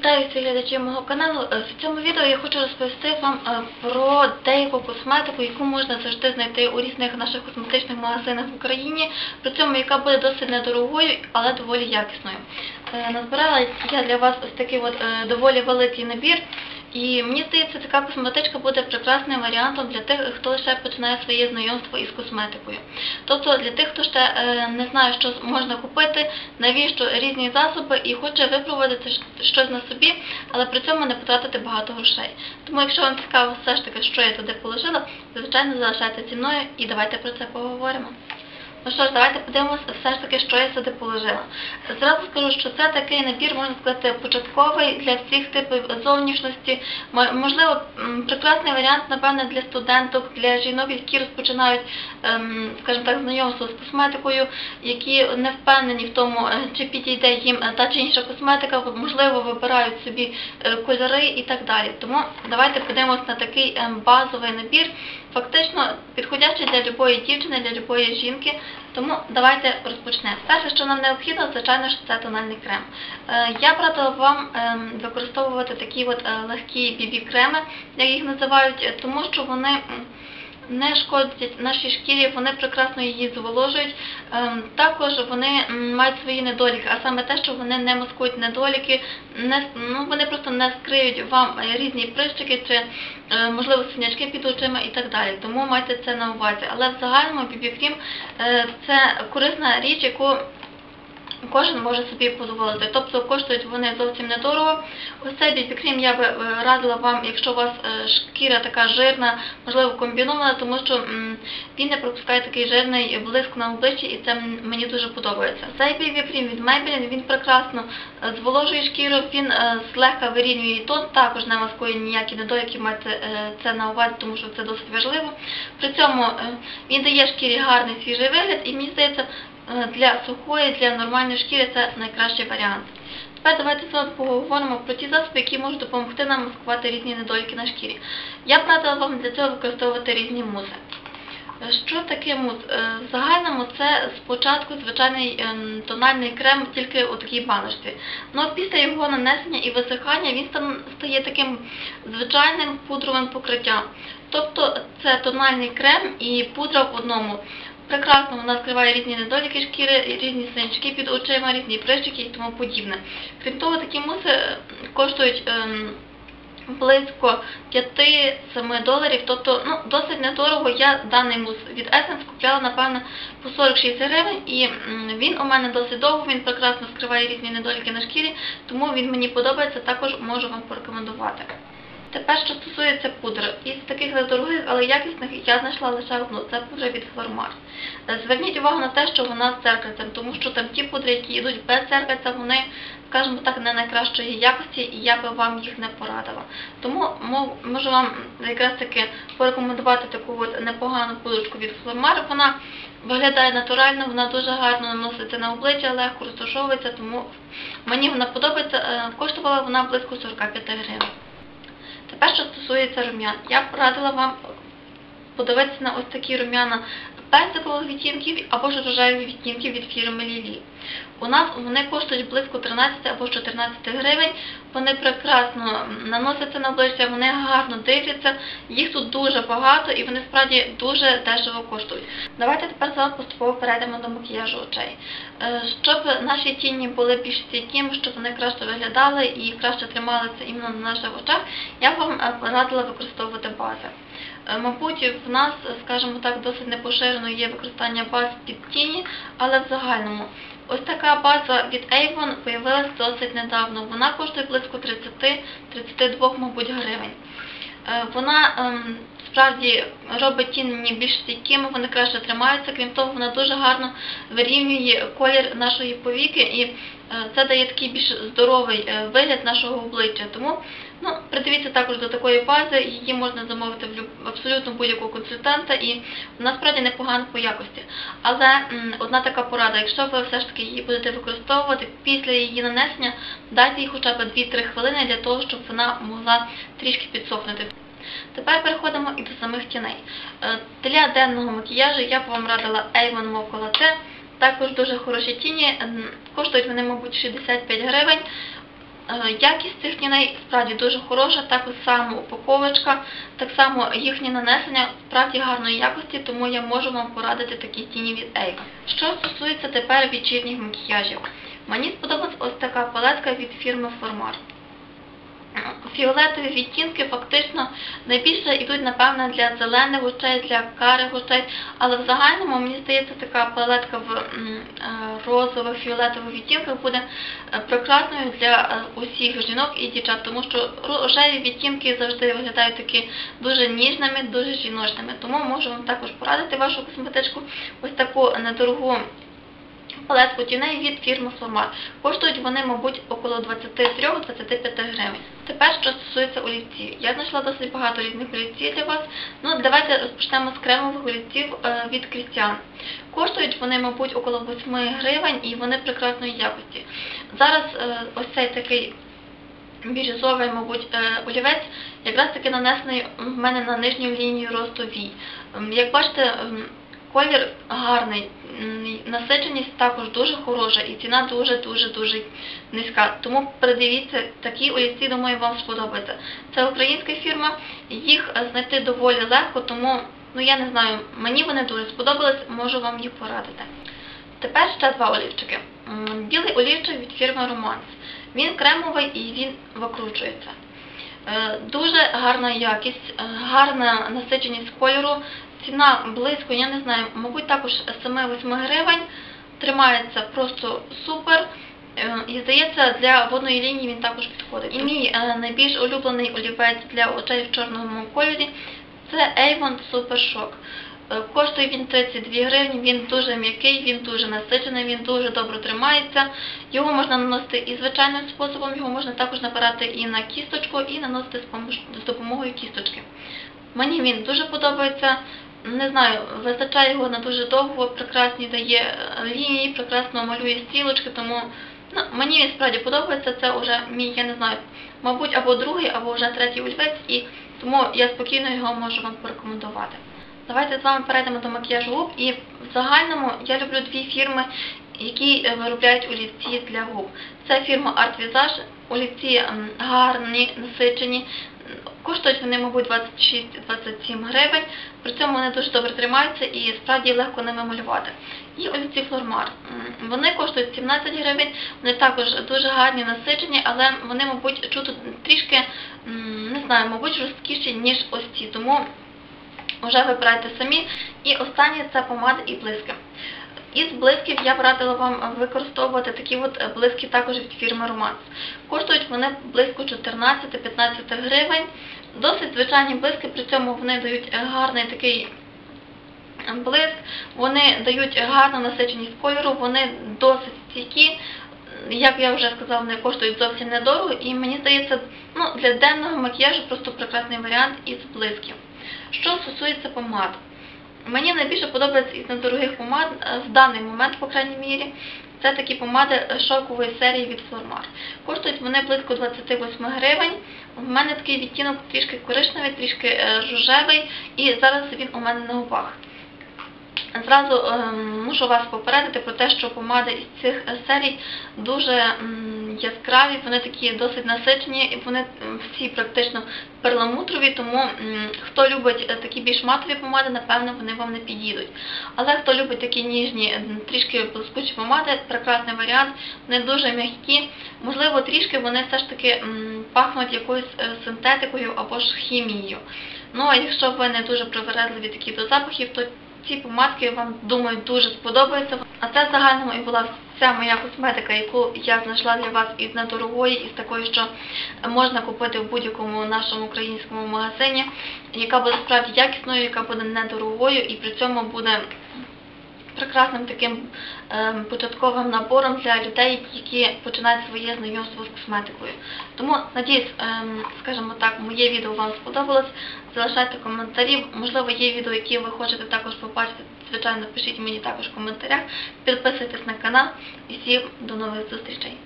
Вітаю всіх глядачів мого каналу. Е, В цьому відео я хочу розповісти вам е, про деяку косметику, яку можна завжди знайти у різних наших косметичних магазинах в Україні, при цьому яка буде досить недорогою, але доволі якісною. Е, Назбирала я для вас ось такий от доволі великий набір. І мені здається, така косметичка буде прекрасним варіантом для тих, хто лише починає своє знайомство із косметикою. Тобто для тих, хто ще е, не знає, що можна купити, навіщо різні засоби і хоче випробувати щось на собі, але при цьому не потратити багато грошей. Тому, якщо вам цікаво все ж таки, що я туди положила, звичайно залишайте зі мною і давайте про це поговоримо. Ну що ж, давайте подивимося все ж таки, що я сюди положила. Зразу скажу, що це такий набір, можна сказати, початковий для всіх типів зовнішності. Можливо, прекрасний варіант, напевне, для студенток, для жінок, які розпочинають, ем, скажімо так, знайомство з косметикою, які не впевнені в тому, е, чи підійде їм е, та чи інша косметика, можливо, вибирають собі е, кольори і так далі. Тому давайте подивимося на такий ем, базовий набір, фактично підходящий для любої дівчини, для любої жінки. Тому давайте розпочнемо. Перше, що нам необхідно, звичайно ж, це тональний крем. Е, Я б вам ем, використовувати такі от е, легкі бібі-креми, як їх називають, е, тому що вони не шкодять нашій шкірі, вони прекрасно її зволожують. Ем, Також вони мають свої недоліки, а саме те, що вони не маскують недоліки, не, ну, вони просто не скриють вам різні прищики чи, е, можливо, синячки під очима і так далі. Тому майте це на увазі. Але в загальному BB-крем е, це корисна річ, яку Кожен може собі дозволити. Тобто коштують вони зовсім недорого. Ось цей бібікрім я би е, радила вам, якщо у вас е, шкіра така жирна, можливо комбінована, тому що він не пропускає такий жирний блиск на обличчі, і це мені дуже подобається. Цей бібікрім від Maybelline, він прекрасно е, зволожує шкіру, він злегка вирівнює тон, також не маскує ніякі недоліки, майте це на увазі, тому що це досить важливо. При цьому він дає шкірі гарний свіжий вигляд, і мені здається, для сухої, для нормальної шкіри це найкращий варіант. Тепер давайте з вами поговоримо про ті засоби, які можуть допомогти нам маскувати різні недоліки на шкірі. Я б вам для цього використовувати різні музи. Е, Що таке муз? Е, В загальному це спочатку звичайний тональний крем тільки у такій баночці. Ну після його нанесення і висихання він стає таким звичайним пудровим покриттям. Тобто це тональний крем і пудра в одному. Прекрасно вона скриває різні недоліки шкіри, різні синячки під очима, різні прищики і тому подібне. Крім того, такі муси е, коштують ем, близько 5-7 доларів, тобто ну, досить недорого. Я даний мус від Essence купляла, напевно, по 46 гривень, і він у мене досить довго, він прекрасно скриває різні недоліки на шкірі, тому він мені подобається, також можу вам порекомендувати. Тепер, що стосується пудр, із таких недорогих, але якісних я знайшла лише одну, це пудра від Флормар. Зверніть увагу на те, що вона з церквицем, тому що там ті пудри, які йдуть без церквиця, вони, скажімо так, не найкращої якості, і я би вам їх не порадила. Тому можу вам якраз таки порекомендувати таку от непогану пудрочку від Флормар. Вона виглядає натурально, вона дуже гарно наноситься на обличчя, легко розташовується, тому мені вона подобається. Е, Коштувала вона близько 45 гривень. Тепер, що стосується рум'ян, я б радила вам подивитися на ось такі рум'яна персикових відтінків або ж рожевих відтінків від фірми Лілі. У нас вони коштують близько 13 або 14 гривень. Вони прекрасно наносяться на обличчя, вони гарно дивляться, їх тут дуже багато і вони справді дуже дешево коштують. Давайте тепер з вами поступово перейдемо до макіяжу очей. Е, Щоб наші тіні були більш стійкими, щоб вони краще виглядали і краще трималися іменно на наших очах, я б вам е, радила використовувати бази. Е, Мабуть, в нас, скажімо так, досить непоширено є використання баз під тіні, але в загальному. Ось така база від Avon появилась досить недавно. Вона коштує близько 30-32, мабуть, гривень. Е, Вона ем, справді робить тіні більш стійкими, вони краще тримаються. Крім того, вона дуже гарно вирівнює колір нашої повіки, і е, це дає такий більш здоровий е, вигляд нашого обличчя. Тому ну, придивіться також до такої бази, її можна замовити в абсолютно будь-якого консультанта, і вона справді непогана по якості. Але одна така порада, якщо ви все ж таки її будете використовувати, після її нанесення дайте їй хоча б 2-3 хвилини для того, щоб вона могла трішки підсохнути. Тепер переходимо і до самих тіней. Е, Для денного макіяжу я б вам радила Avon Mocha Latte. Також дуже хороші тіні. Коштують вони, мабуть, 65 гривень. Е, Якість цих тіней справді дуже хороша, також само упаковочка, так само їхнє нанесення справді гарної якості, тому я можу вам порадити такі тіні від Ейка. Що стосується тепер вечірніх макіяжів, мені сподобалась ось така палетка від фірми Formar. Фіолетові відтінки фактично найбільше йдуть, напевно, для зелених очей, для карих очей, але в загальному, мені здається, така палетка в е, розових, фіолетових відтінках буде е, прекрасною для е, усіх жінок і дівчат, тому що рожеві відтінки завжди виглядають такі дуже ніжними, дуже жіночними. Тому можу вам також порадити вашу косметичку ось таку недорогу палетку тіней від фірми Flormar. Коштують вони, мабуть, около 23-25 гривень. Тепер, що стосується олівців. Я знайшла досить багато різних олівців для вас. Ну, давайте розпочнемо з кремових олівців е, від Christian. Коштують вони, мабуть, около 8 гривень і вони прекрасної якості. Зараз е, ось цей такий бірюзовий, мабуть, е, олівець якраз таки нанесений в мене на нижню лінію росту вій. Як бачите, колір гарний, насиченість також дуже хороша і ціна дуже-дуже-дуже низька. Тому придивіться, такі олівці, думаю, вам сподобаються. Це українська фірма, їх знайти доволі легко, тому, ну я не знаю, мені вони дуже сподобались, можу вам їх порадити. Тепер ще два олівчики. Білий олівчик від фірми Romance. Він кремовий і він викручується. Е, Дуже гарна якість, гарна насиченість кольору. Ціна близько, я не знаю, мабуть, також 7-8 гривень. Тримається просто супер. Е, І здається, для водної лінії він також підходить. І мій е, найбільш улюблений олівець для очей в чорному кольорі це Avon Super Shock. Е, Коштує він 32 гривні, він дуже м'який, він дуже насичений, він дуже добре тримається. Його можна наносити і звичайним способом, його можна також набирати і на кісточку, і наносити з допомогою кісточки. Мені він дуже подобається. Не знаю, вистачає його на дуже довго, прекрасні дає е, лінії, прекрасно малює стрілочки, тому ну, мені він справді подобається. Це вже мій, я не знаю, мабуть, або другий, або вже третій олівець, і тому я спокійно його можу вам порекомендувати. Давайте з вами перейдемо до макіяжу губ. І в загальному я люблю дві фірми, які е, виробляють олівці для губ. Це фірма Art Visage. Олівці гарні, насичені. Коштують вони, мабуть, 26-27 гривень. При цьому вони дуже добре тримаються і справді легко ними малювати. І олівці Flormar. М, Вони коштують 17 гривень. Вони також дуже гарні, насичені, але вони, мабуть, чути трішки, не знаю, мабуть, жорсткіші, ніж ось ці. Тому вже вибирайте самі. І останнє це помади і блиски. Із блисків я б радила вам використовувати такі от блиски також від фірми Romance. Коштують вони близько 14-15 гривень. Досить звичайні блиски, при цьому вони дають гарний такий блиск, вони дають гарну насиченість кольору, вони досить стійкі. Як я вже сказала, вони коштують зовсім недорого, і мені здається, ну, для денного макіяжу просто прекрасний варіант із блисків. Що стосується помад, мені найбільше подобається із недорогих помад е, в даний момент, по крайній мірі. Це такі помади е, шокової серії від Flormar. Коштують вони близько 28 гривень. У мене такий відтінок трішки коричневий, трішки е, рожевий, і зараз він у мене на губах. Зразу ем, мушу вас попередити про те, що помади із цих е, серій дуже яскраві, вони такі досить насичені, і вони всі практично перламутрові, тому хто любить е, такі більш матові помади, напевно, вони вам не підійдуть. Але хто любить такі ніжні, трішки блискучі помади, прекрасний варіант, вони дуже м'які, можливо, трішки вони все ж таки пахнуть якоюсь е, синтетикою або ж хімією. Ну, а якщо ви не дуже привередливі такі до запахів, то ці помадки вам, думаю, дуже сподобаються. А це в загальному і була вся моя косметика, яку я знайшла для вас із недорогої, із такої, що можна купити в будь-якому нашому українському магазині, яка буде справді якісною, яка буде недорогою і при цьому буде прекрасним таким ем, початковим набором для людей, які починають своє знайомство з косметикою. Тому, надіюсь, ем, скажімо так, моє відео вам сподобалось. Залишайте коментарі. Можливо, є відео, які ви хочете також побачити. Звичайно, пишіть мені також в коментарях. Підписуйтесь на канал і всім до нових зустрічей.